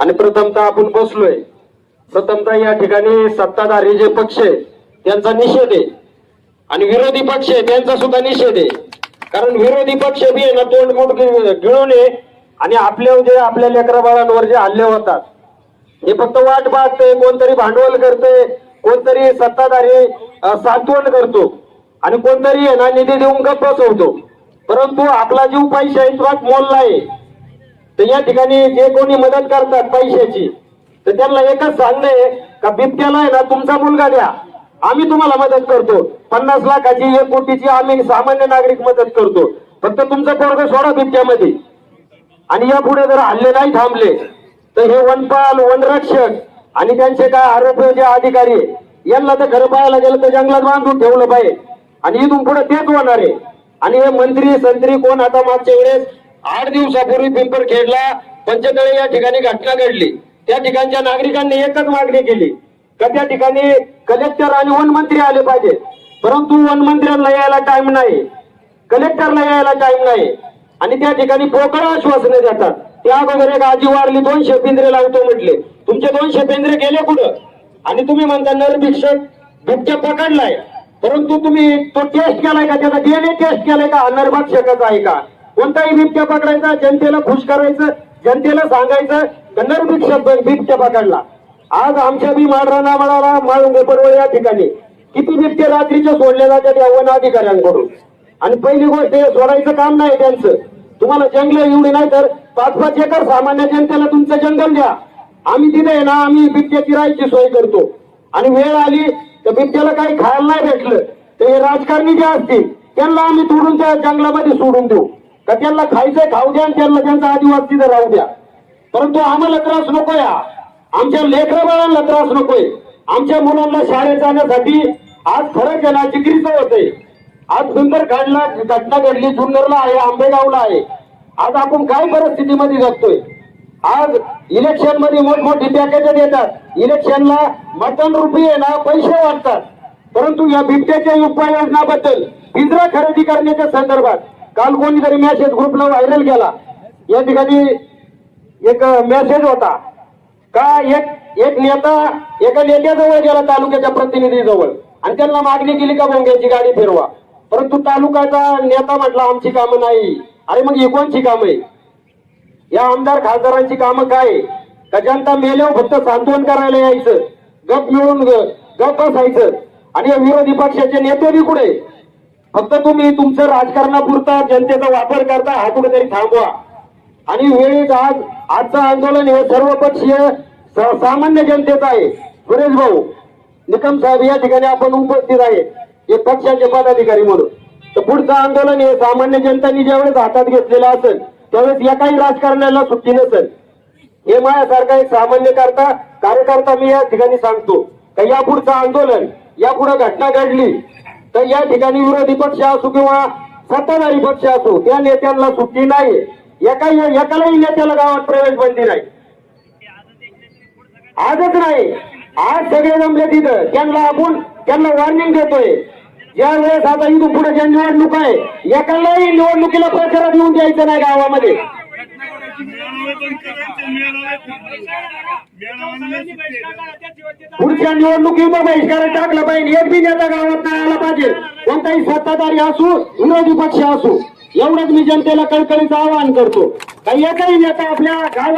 आणि प्रथमतः आपण बसलोय. प्रथमतः या ठिकाणी सत्ताधारी जे पक्ष आहे त्यांचा निषेध आहे. आणि विरोधी पक्ष आहे त्यांचा सुद्धा निषेध आहे. कारण विरोधी पक्ष बी आहे ना तोंडमोड गि- गिळून आहे. आणि आपल्या जे आपल्या लेकरा बाळांवर जे हल्ले होतात हे फक्त वाट पाहते कोणतरी भांडवल करते कोणतरी सत्ताधारी सांत्वन करतो. आणि कोणतरी आहे ना निधी देऊन गप्प बसवतो परंतु आपला जीव पैशाचा मोलला आहे. तर या ठिकाणी जे कोणी मदत करतात पैशाची तर त्यांना एकच सांगणं आहे का बिबट्याला आहे ना तुमचा मुलगा द्या. आम्ही तुम्हाला मदत करतो. पन्नास लाखाची एक कोटीची आम्ही सामान्य नागरिक मदत करतो. फक्त तुमचं पोरग सोडा बिबट्यामध्ये. आणि यापुढे जर हल्ले नाही थांबले तर हे वनपाल वनरक्षक आणि त्यांचे काय आरोपी जे अधिकारी यांना तर घर पाहायला गेलं तर जंगलात बांधून ठेवलं पाहिजे. आणि इथून पुढे तेच होणार आहे. आणि हे मंत्री संत्री कोण आता मागच्या वेळेस आठ दिवसापूर्वी पिंपरखेडला पंचतळे या ठिकाणी घटना घडली. त्या ठिकाणच्या नागरिकांनी एकच मागणी केली का त्या ठिकाणी कलेक्टर आणि वन मंत्री आले पाहिजे परंतु वनमंत्र्यांना यायला टाइम नाही. कलेक्टरला यायला टाइम नाही. आणि त्या ठिकाणी पोकळ आश्वासने देतात. त्या अगोदर एक आजी वारली दोन शेपेंद्रे लावतो म्हटले. तुमचे दोन शेपेंद्रे गेले कुठं? आणि तुम्ही म्हणता नरभिक्षक बिबट्या पकडलाय. परंतु तुम्ही तो टेस्ट केलाय का? त्याचा डीएनए टेस्ट केलाय का? नरभक्षकच आहे का? कोणताही बिबट्या पकडायचा जनतेला खुश करायचं जनतेला सांगायचं का शब्द बिबट्या पकडला. आज आमच्या बी माळराना मळाला माळंगेपरवळ या ठिकाणी. किती बिबटे रात्रीच्या सोडले जातात या वन अधिकाऱ्यांकडून. आणि पहिली गोष्ट हे सोडायचं काम नाही त्यांचं. तुम्हाला जंगल एवढी नाही तर पाच पाच एकर सामान्य जनतेला तुमचं जंगल द्या. आम्ही तिथे ना आम्ही बिबट्याची राहायची सोय करतो. आणि वेळ आली तर बिबट्याला काही खायला नाही भेटलं. तर हे राजकारणी जे असतील त्यांना आम्ही तोडून त्या जंगलामध्ये सोडून देऊ. का त्यांना खायचंय खाऊ द्या आणि त्यांना त्यांचा आदिवासी तिथं राहू द्या. परंतु आम्हाला त्रास नको या आमच्या लेकराबाळांना त्रास नकोय. आमच्या मुलांना शाळेत जाण्यासाठी आज खरं केला ना जिगरीचं होतंय. आज सुंदर काढला घटना घडली जुन्नरला आहे आंबेगावला आहे. आज आपण काय परिस्थितीमध्ये जगतोय? आज इलेक्शनमध्ये मोठमोठी पॅकेज देतात. इलेक्शनला मटन रुपये ना पैसे वाटतात. परंतु या बिबट्याच्या उपाययोजनाबद्दल पिंजरा खरेदी करण्याच्या संदर्भात काल कोणीतरी मेसेज ग्रुपला व्हायरल केला. या ठिकाणी एक मेसेज होता. का एक एक नेता एका नेत्याजवळ गेला तालुक्याच्या प्रतिनिधीजवळ. आणि त्यांना मागणी केली का बोंग्याची गाडी फिरवा. परंतु तालुक्याचा नेता म्हटला आमची कामं नाही. अरे मग ही कोणची कामं आहे? या आमदार खासदारांची कामं काय का जनता मेल्यावर फक्त सांत्वन करायला यायचं? गप मिळून ग- गप असायचं आणि या विरोधी पक्षाचे नेते बी कुठे? फक्त तुम्ही तुमचं राजकारणापुरता जनतेचा वापर करता हा कुठेतरी थांबवा. आणि वेळेत आज आजचं आंदोलन हे सर्वपक्षीय पक्षीय सामान्य जनतेचं आहे. सुरेश भाऊ निकम साहेब या ठिकाणी आपण उपस्थित आहे. एक पक्षाचे पदाधिकारी म्हणून. तर पुढचं आंदोलन हे सामान्य जनतांनी ज्यावेळेस हातात घेतलेलं असेल त्यावेळेस या काही राजकारण्याला सुट्टी नसेल. हे माझ्यासारखा एक सामान्य करता कार्यकर्ता मी या ठिकाणी सांगतो. का यापुढचं आंदोलन यापुढे घटना घडली तर या ठिकाणी विरोधी पक्ष असो किंवा सत्ताधारी पक्ष असू त्या नेत्यांना सुट्टी नाही एकालाही नेत्याला गावात प्रवेश बंदी नाही. आजच नाही. आज सगळे जमले तिथं. त्यांना आपण त्यांना वॉर्निंग देतोय. ज्या वेळेस आता इथून पुढे ज्या निवडणूक आहे एकालाही निवडणुकीला प्रचारात येऊन द्यायचं नाही गावामध्ये. पुढच्या निवडणुकीमध्ये बहिष्कार टाकला पाहिजे. एक बी नेता गावात नाही आला पाहिजे. कोणताही सत्ताधारी असू विरोधी पक्ष असू एवढंच मी जनतेला कळकळीचं आवाहन करतो. काही एकही नेता आपल्या गावात